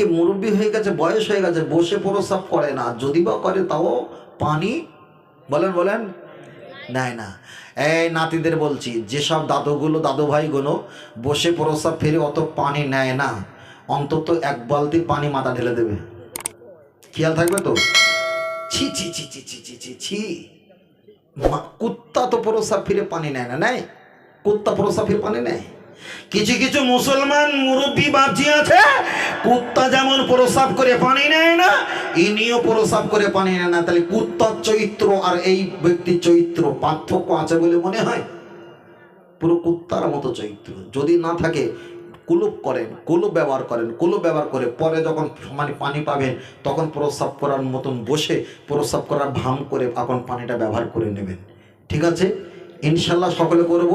অনেকে মুরব্বী হয়ে গেছে, বয়স হয়ে গেছে, বসে প্রস্রাব করে না। যদি বা করে, তাও পানি? বলেন বলেন। নেয় না। এই নাতিদের বলছি, যেসব দাদুগুলো দাদু ভাইগুলো বসে প্রস্রাব ফেরে অত পানি নেয় না, অন্তত এক বালতি পানি মাথা ঢেলে দেবে। খেয়াল থাকবে তো? ছি ছি ছি ছি ছি ছি ছি ছি। কুত্তা তো প্রস্রাব ফিরে পানি নেয় না, নেয়? কুত্তা প্রস্রাব ফিরে পানি নেয়? কিছু কিছু মুসলমান মুরব্বী বাঁচি আছে, কুত্তা যেমন প্রস্রাব করে পানি নেয় না, ইনিও প্রস্রাব করে পানি নেয় না। তাহলে কুত্তার চরিত্র আর এই ব্যক্তির চরিত্র পার্থক্য আছে বলে মনে হয়? পুরো কুত্তার মতো চরিত্র। যদি না থাকে, কুলুপ করেন, কুলুপ ব্যবহার করেন, কুলুপ ব্যবহার করে পরে যখন মানে পানি পাবেন, তখন প্রস্রাব করার মতন বসে প্রস্রাব করার ভাম করে এখন পানিটা ব্যবহার করে নেবেন। ঠিক আছে? ইনশাল্লাহ সকলে করব।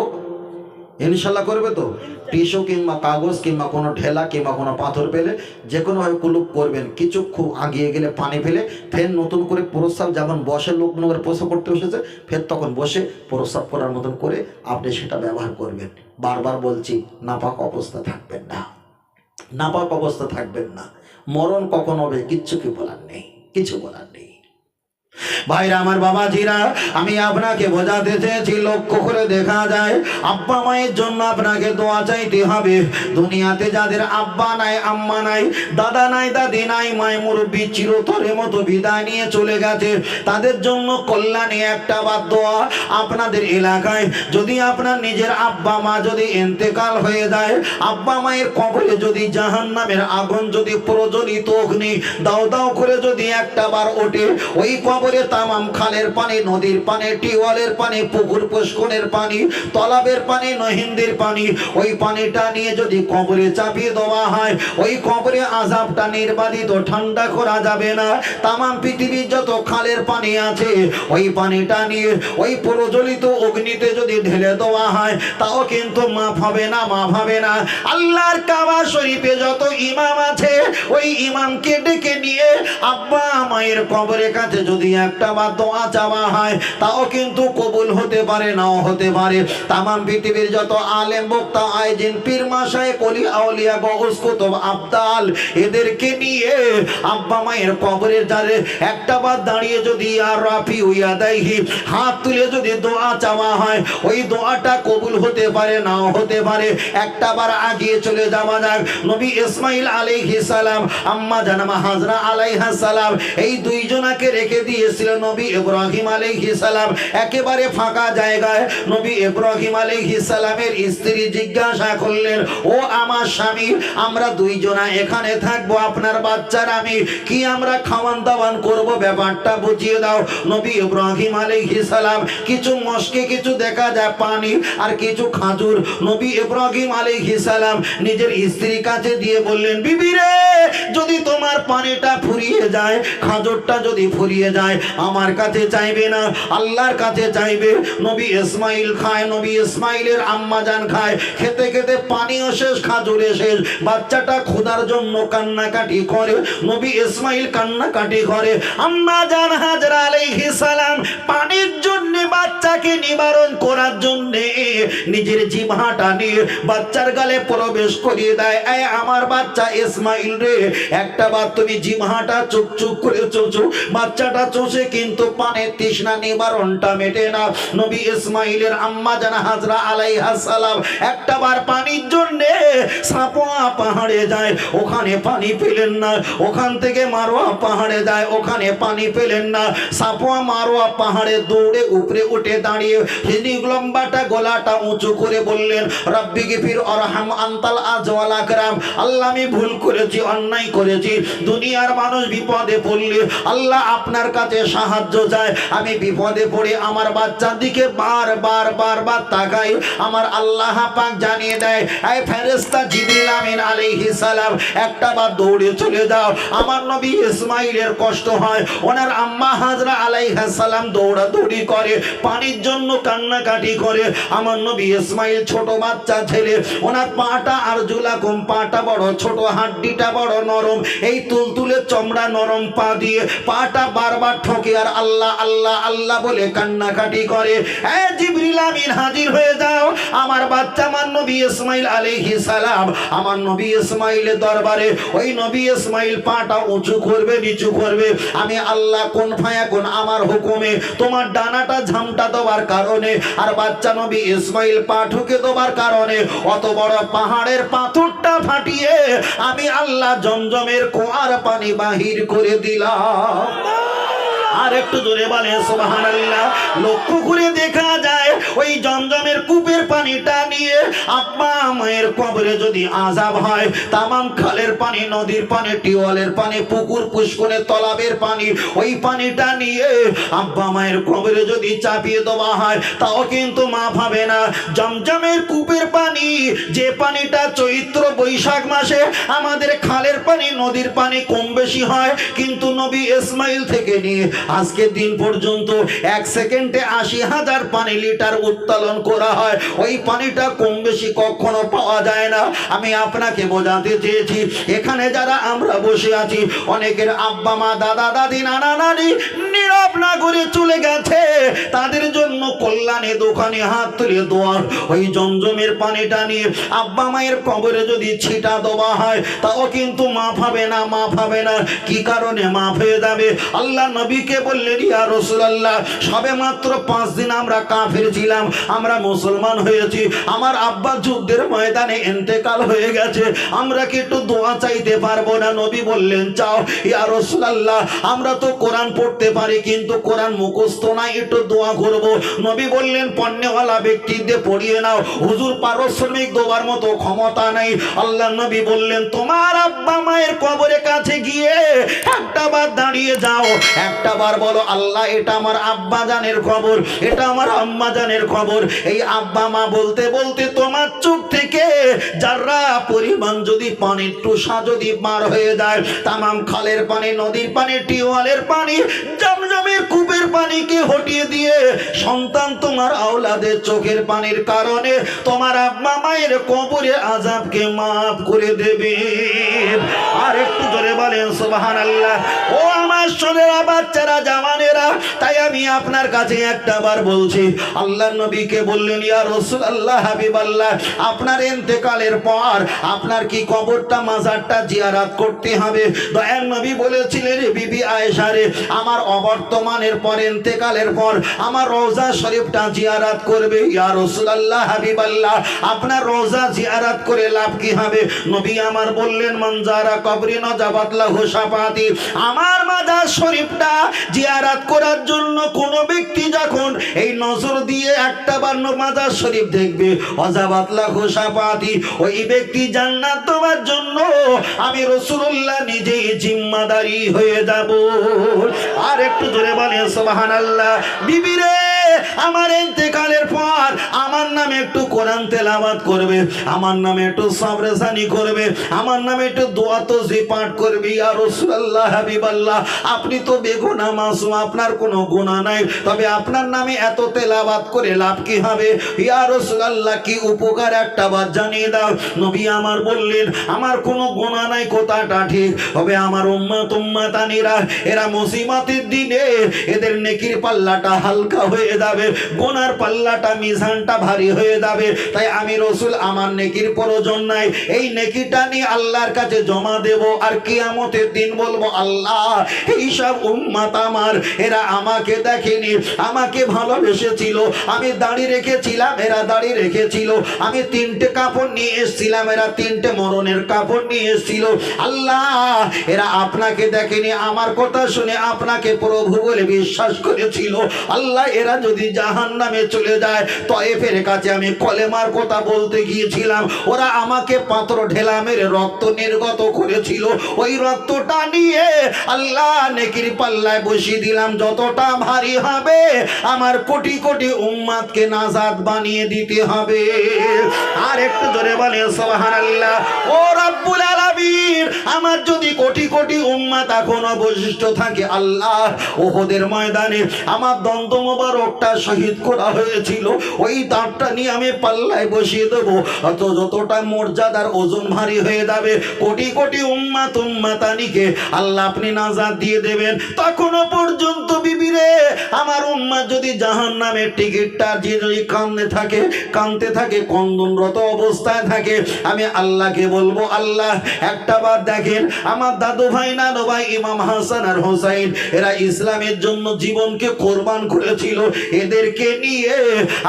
ইনশাল্লাহ করবে তো? টিস্যু কিংবা কাগজ কিংবা কোনো ঢেলা কিংবা কোনো পাথর পেলে যে কোনোভাবে কুলুপ করবেন। কিছু খুব আগিয়ে গেলে পানি ফেলে ফের নতুন করে প্রস্রাব যেমন বসে লোক করে প্রস্রাব করতে বসেছে, ফের তখন বসে প্রস্রাব করার মতন করে আপনি সেটা ব্যবহার করবেন। বারবার বলছি, নাপাক অবস্থা থাকবেন না। নাপাক অবস্থা থাকবেন না। মরণ কখন হবে? কিচ্ছু কি বলার নেই। কিছু বলার নেই। ভাইরা, আমার বাবাজিরা, আমি আপনাকে বোঝাতে চেয়েছি, লক্ষ্য করে দেখা যায়, আব্বা মায়ের জন্য আপনাকে দোয়া চাইতে হবে। দুনিয়াতে যাদের আব্বা নাই, আম্মা নাই, দাদা নাই, দাদি নাই মায় মুরব্বী চিরতরের মতো বিদায় নিয়ে চলে গেছে, তাদের জন্য কল্যাণে একটা বাদ দোয়া আপনাদের এলাকায়। যদি আপনার নিজের আব্বা মা যদি এন্তেকাল হয়ে যায়, আব্বা মায়ের কবরে যদি জাহান নামের আগুন যদি প্রজ্বলিত অগ্নি দাও দাও করে যদি একটা বার ওঠে, ওই কবরে তামাম খালের পানি, নদীর পানি টিওয়ালের পানি, পুকুর পুষ্করের পানি, তলাবের পানি, নহিন্দির পানি, ওই পানিটা নিয়ে যদি কবরে চাপিয়ে দেওয়া হয়, ওই কবরে আজাবটা নির্বাদিত ঠান্ডা করা যাবে না। তামাম পৃথিবীর যত খালের পানি আছে, ওই পানিটা নিয়ে, ওই প্রজ্বলিত অগ্নিতে যদি ঢেলে দেওয়া হয়, তাও কিন্তু মাফ হবে না, মাফ হবে না। আল্লাহর কাবা শরীফে যত ইমাম আছে, ওই ইমামকে ডেকে নিয়ে আব্বা মায়ের কবরের কাছে যদি একটা বা দোয়া চাওয়া হয়, তাও কিন্তু কবুল হতে পারে, নাও হতে পারে। তামাম পৃথিবীর যত আলেম, বক্তা আয়োজিন পীর মাসায় কলি, আউলিয়া গহস আবদাল, এদেরকে নিয়ে আব্বা মায়ের কবরের যারে একটা বার দাঁড়িয়ে যদি আর রাফি হইয়া দেয় হাত তুলে যদি দোয়া চাওয়া হয়, ওই দোয়াটা কবুল হতে পারে, নাও হতে পারে। একটা বার আগিয়ে চলে যাওয়া যাক। নবী ইসমাইল আলাইহিস সালাম, আম্মা জানামা হাজরা আলাইহা সালাম, এই দুইজনাকে রেখে দিয়েছিল নবী ইব্রাহিম সালাম। একেবারে ফাঁকা জায়গায় নবী ইব্রাহিম আলাইহিস সালামের স্ত্রী জিজ্ঞাসা করলেন, ও আমার স্বামী, আমরা দুইজনা এখানে থাকব, আপনার বাচ্চার আমি কি আমরা খাওয়ান দাওয়ান করব? ব্যাপারটা বুঝিয়ে দাও। নবী ইব্রাহিম সালাম, কিছু মস্কে, কিছু দেখা যায়, পানি আর কিছু খাজুর। নবী ইব্রাহিম সালাম নিজের স্ত্রীর কাছে দিয়ে বললেন, বিবি রে, যদি তোমার পানিটা ফুরিয়ে যায়, খাজুরটা যদি ফুরিয়ে যায় আমার কাছে চাইবে না, আল্লাহর কাছে চাইবে। নবী ইসমাইল খায়, নবী ইসমাইলের আম্মা জান খায়। খেতে খেতে পানিও শেষ, খাজুরে শেষ। বাচ্চাটা খোদার জন্য কান্নাকাটি করে, নবী ইসমাইল কান্নাকাটি করে। আম্মা জান হাজরা আলাইহিস সালাম পানির জন্য বাচ্চাকে নিবারণ করার জন্য নিজের জিভাটা নিয়ে বাচ্চার গালে প্রবেশ করিয়ে দেয়। এ আমার বাচ্চা ইসমাইল রে, একটা বার তুমি জিভাটা চুপ চুপ করে চোচো বাচ্চাটা চোষে কিন্তু পানের তৃষ্ণা নিবারণটা মেটে না। নবী ইসমাইলের আম্মা জানা হাজরা আলাইহাস সালাম একটা বার পানির জন্য সাপোয়া পাহাড়ে যায়, ওখানে পানি পেলেন না। ওখান থেকে মারোয়া পাহাড়ে যায়, ওখানে পানি পেলেন না। সাপোয়া মারোয়া পাহাড়ে দৌড়ে উপরে উঠে দাঁড়িয়ে হিনি লম্বাটা, গলাটা উঁচু করে বললেন, রব্বি গিফির অরহাম আন্তাল আজওয়াল আকরাম। আল্লাহ আমি ভুল করেছি, অন্যায় করেছি। দুনিয়ার মানুষ বিপদে পড়লে আল্লাহ আপনার কাছে সাহায্য চায়। আমি বিপদে পড়ে আমার বাচ্চার দিকে বার বার বার বার তাকাই। আমার আল্লাহ পাক জানিয়ে দেয়, এই ফেরেশতা জিবরিল আমিন আলাইহিস সালাম, একটা বার দৌড়ে চলে যাও। আমার নবী ইসমাইলের কষ্ট হয়। ওনার আম্মা হাজরা আলাইহিস সালাম দৌড়াদৌড়ি করে, পানির জন্য কান্নাকাটি করে। আমার নবী ইসমাইল ছোট বাচ্চা ছেলে। ওনার পাটা আর জুলা কম, পাটা বড় ছোট, হাড্ডিটা বড় নরম। এই তুলতুলে চমড়া নরম পা দিয়ে পাটা বারবার ঠকে আর আল্লাহ আল্লাহ আল্লাহ বলে কান্নাকাটি করে। হাজির হয়ে যাও। আমার বাচ্চা, আমার নবী ইসমাইল আলাইহি সালাম, আমার নবী ইসমাইলের দরবারে, ওই নবী ইসমাইল পাটা উঁচু করবে, নিচু করবে। আমি আল্লাহ, কোন ফায়া, কোন আমার হুকুমে, তোমার ডানাটা ঝামটা দেওয়ার কারণে, আর বাচ্চা নবী ইসমাইল পা ঠুকে দেওয়ার কারণে, অত বড় পাহাড়ের পাথরটা ফাটিয়ে, আমি আল্লাহ জমজমের কোয়ার পানি বাহির করে দিলাম। আর একটু জোরে বলে সুবহানাল্লাহ। লক্ষ্য করে দেখা যায় ওই জমজমের কূপের পানিটা নিয়ে আব্বা মায়ের কবরে যদি আজাব হয়, তামাম খালের পানি, নদীর পানি, টিউবওয়েলের পানি, পুকুর পুষ্করের তলাবের পানি, ওই পানিটা নিয়ে আব্বা মায়ের কবরে যদি চাপিয়ে দেওয়া হয়, তাও কিন্তু মা ভাবে না। জমজমের কূপের পানি, যে পানিটা চৈত্র বৈশাখ মাসে আমাদের খালের পানি, নদীর পানি কম বেশি হয়, কিন্তু নবী ইসমাইল থেকে নিয়ে আজকের দিন পর্যন্ত এক সেকেন্ডে আশি হাজার পানি লিটার উত্তোলন করা হয়। ওই পানিটা কম বেশি কখনো পাওয়া যায় না। আমি আপনাকে বোঝাতে চেয়েছি, এখানে যারা আমরা বসে আছি, অনেকের আব্বা, মা, দাদা, দাদি, নানা, নানি নীরব না করে চলে গেছে। তাদের জন্য কল্যাণে দোকানে হাত তুলে দোয়ার ওই জমজমের পানিটা নিয়ে আব্বা মায়ের কবরে যদি ছিটা দেওয়া হয়, তাও কিন্তু মাফ হবে না, মাফ হবে না। কি কারণে মাফ হয়ে যাবে? আল্লাহ নবীকে বললেন, ইয়া রসুলাল্লাহ, সবে মাত্র পাঁচ দিন আমরা কাফের ছিলাম, আমরা মুসলমান হয়েছি। আমার আব্বা যুদ্ধের ময়দানে এন্তেকাল হয়ে গেছে। আমরা কি একটু দোয়া চাইতে পারব না? নবী বললেন, চাও, ইয়া রসুলাল্লাহ, আমরা তো কোরআন পড়তে পারি কিন্তু কোরআন মুখস্থ নাই একটু দোয়া করব। নবী বললেন, পণ্যওয়ালা ব্যক্তিদের পড়িয়ে নাও। হুজুর পারশ্রমিক দেওয়ার মতো ক্ষমতা নাই। আল্লাহ নবী বললেন, তোমার আব্বা মায়ের কবরের কাছে গিয়ে একটা বার দাঁড়িয়ে যাও। একটা বার বলো, আল্লাহ, এটা আমার আব্বা জানের খবর, এটা আমার আম্মা জানের খবর। এই আব্বা মা বলতে বলতে তোমার চোখ থেকে যারা পরিমাণ যদি পানির টুসা যদি বার হয়ে যায়, তামাম খালের পানি, নদীর পানি, টিউবওয়েলের পানি জমজমের পানিকে হটিয়ে দিয়ে সন্তান তোমার আওলাদের চোখের পানির কারণে তোমার আব্বা মায়ের কবরে আজাবকে মাফ করে দেবে। আর একটু জোরে বলেন সুবাহান আল্লাহ ও আমার সোনেরা, বাচ্চারা জামানেরা তাই আমি আপনার কাছে একটা বার বলছি আল্লাহ নবীকে বললেন, ইয়া রসুল আল্লাহ হাবিব আল্লাহ আপনার এন্তেকালের পর আপনার কি কবরটা, মাজারটা জিয়ারাত করতে হবে? দয়ার নবী বলেছিলেন বিবি আয়েশারে আমার অবর্তমানের পর এন্তেকালের পর আমার রোজা শরীফটা জিয়ারাত করবে। ইয়া রসুল হাবিবাল্লাহ, আপনার রোজা জিয়ারাত করে লাভ কি হবে? নবী আমার বললেন মঞ্জারা কবরি নজাবাতলা ঘোষাপাতি আমার মাজার শরীফটা জিয়ারাত করার জন্য কোন এই নজর দিয়ে একটা বার মাজার শরীফ দেখবে। অজাবাতলা ঘোষাপাতি ওই ব্যক্তি জান্নাত তোমার জন্য আমি রসুল্লাহ নিজেই জিম্মাদারি হয়ে যাব। আর একটু ধরে বলে সোহান আল্লাহ বিবিরে, আমার এতেকালের পর আমার নামে একটু কোরআন তেলাওয়াত করবে, আমার নামে একটু সাবরেসানি করবে, আমার নামে একটু দোয়া তো যে পাঠ করবে। ইয়া রাসূলুল্লাহ, হাবিবাল্লাহ, আপনি তো বেগুনা মাসুম, আপনার কোনো গুনাহ নাই, তবে আপনার নামে এত তেলাওয়াত করে লাভ কি হবে? ইয়া রাসূলুল্লাহ, কি উপকার একটা বাদ জানিয়ে দাও। নবী আমার বললেন, আমার কোনো গুণা নাই, কথাটা ঠিক, তবে আমার উম্মা তুম্মা তানিরা এরা মুসিবতের দিনে এদের নেকির পাল্লাটা হালকা হয়ে যাবে, গোনার পাল্লাটা মিজানটা ভারী হয়ে যাবে। তাই আমি রসুল আমার নেকির প্রয়োজন নাই। এই নেকিটা নিয়ে আল্লাহর কাছে জমা দেব আর কিয়ামতের দিন বলব, আল্লাহ এইসব উম্মাত আমার, এরা আমাকে দেখেনি। আমাকে ভালোবেসেছিল। আমি দাড়ি রেখেছিলাম, এরা দাড়ি রেখেছিল। আমি তিনটে কাপড় নিয়ে এসেছিলাম, এরা তিনটে মরণের কাপড় নিয়ে এসেছিল। আল্লাহ, এরা আপনাকে দেখেনি। আমার কথা শুনে আপনাকে প্রভু বলে বিশ্বাস করেছিল। আল্লাহ, এরা যদি জাহান নামে চলে যায় তয়েফের কাছে আমি কলেমার কথা বলতে গিয়েছিলাম। ওরা আমাকে পাত্র ঢেলা মেরে রক্ত নির্গত করেছিল। ওই রক্তটা নিয়ে আল্লাহ নেকির পাল্লায় বসিয়ে দিলাম, যতটা ভারী হবে আমার কোটি কোটি উম্মাদকে নাজাদ বানিয়ে দিতে হবে। আর একটু ধরে বলে সোহান আল্লাহ ও রব্বুল আলামিন আলামিন আমার যদি কোটি কোটি উম্মাত এখন অবশিষ্ট থাকে আল্লাহ ওহদের ময়দানে আমার দন্ত মোবারকটা শহীদ করা হয়েছিল। ওই দাঁতটা নিয়ে আমি পাল্লায় বসিয়ে দেবো। অত যতটা মর্যাদার ওজন ভারী হয়ে যাবে, কোটি কোটি উম্মাত উম্মাতানিকে আল্লাহ আপনি নাজাদ দিয়ে দেবেন। তখনও পর্যন্ত বিবিরে আমার উম্মা যদি জাহান নামের টিকিটটা যে যদি কান্দে থাকে কানতে থাকে কন্দনরত অবস্থায় থাকে, আমি আল্লাহকে বলব, আল্লাহ, একটা বার দেখেন, আমার দাদু ভাই নানু ভাই ইমাম হাসান আর হোসাইন, এরা ইসলামের জন্য জীবনকে কোরবান করেছিল, এদেরকে নিয়ে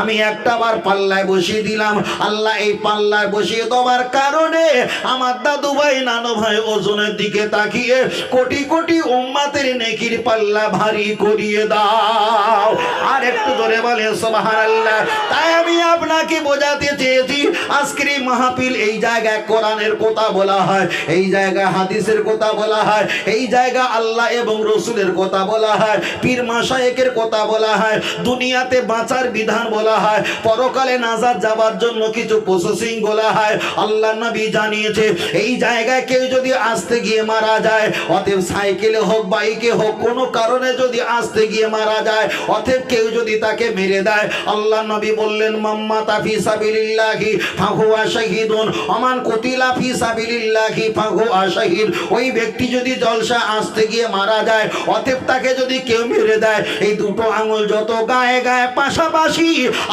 আমি একটা বার পাল্লায় বসিয়ে দিলাম, আল্লাহ এই পাল্লায় বসিয়ে দেওয়ার কারণে আমার দাদু ভাই নানু ভাই ওজনের দিকে তাকিয়ে কোটি কোটি উম্মাতের নেকির পাল্লা ভারী করিয়ে দাও। আর একটু ধরে বলে সুবহানাল্লাহ। তাই আমি আপনাকে বোঝাতে চেয়েছি আজকের এই মাহফিল, এই জায়গায় কোরআনের কথা বলা হয়, এই জায়গায় হাদিসের কথা বলা হয়, এই জায়গা আল্লাহ এবং রসুলের কথা বলা হয়, পীর মাসায়েকের কথা বলা হয়, দুনিয়াতে বাঁচার বিধান বলা হয়, পরকালে নাজার যাবার জন্য কিছু প্রসেসিং বলা হয়, আল্লাহ নবী জানিয়েছে, এই জায়গায় কেউ যদি আসতে গিয়ে মারা যায়, অতএব সাইকেলে হোক, বাইকে হোক, কোনো কারণে যদি আসতে গিয়ে মারা যায়, অতএব কেউ যদি তাকে মেরে দেয়, আল্লাহ নবী বললেন মাম্মা তাফি সাবিলিল্লাহি ফাহুয়া শাহিদুন, অমান কুতিলা ফি সাবিলিল্লাহি, ফাহুয়া শাহিদ। ওই ব্যক্তি যদি জলসা আসতে গিয়ে মারা যায়, অতএব তাকে যদি কেউ মেরে দেয়, এই দুটো আঙুল যত গায়ে গায়ে পাশাপাশি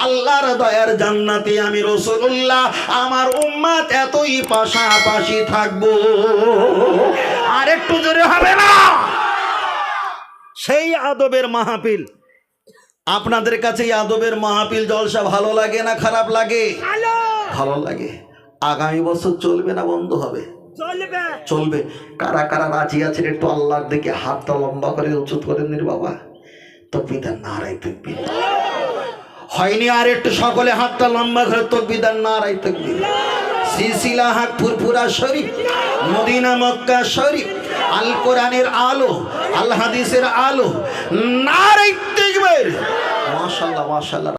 আল্লাহর দয়ার জান্নাতে আমি রসুল্লাহ আমার এতই পাশাপাশি থাকব। আর একটু জোরে হবে না? সেই আদবের মাহফিল, আপনাদের কাছে আদবের মাহফিল জলসা ভালো লাগে না খারাপ লাগে? ভালো লাগে। আগামী বছর চলবে না বন্ধ হবে? চলবে। কারা কারা রাজি আছেন একটু আল্লাহর দিকে হাতটা লম্বা করে উঁচুত করে নির বাবা। তো তকবিদার নারাই তকবির। হয়নি আর একটু সকলে হাতটা লম্বা করে তকবিদার নারাই তকবির। সিলসিলা হাক ফুরফুরা শরীফ মদিনা মক্কা শরীফ আল কোরআনের আলো আল হাদিসের আলো নারাই তকবির। মাশাআল্লাহ মাশাআল্লাহ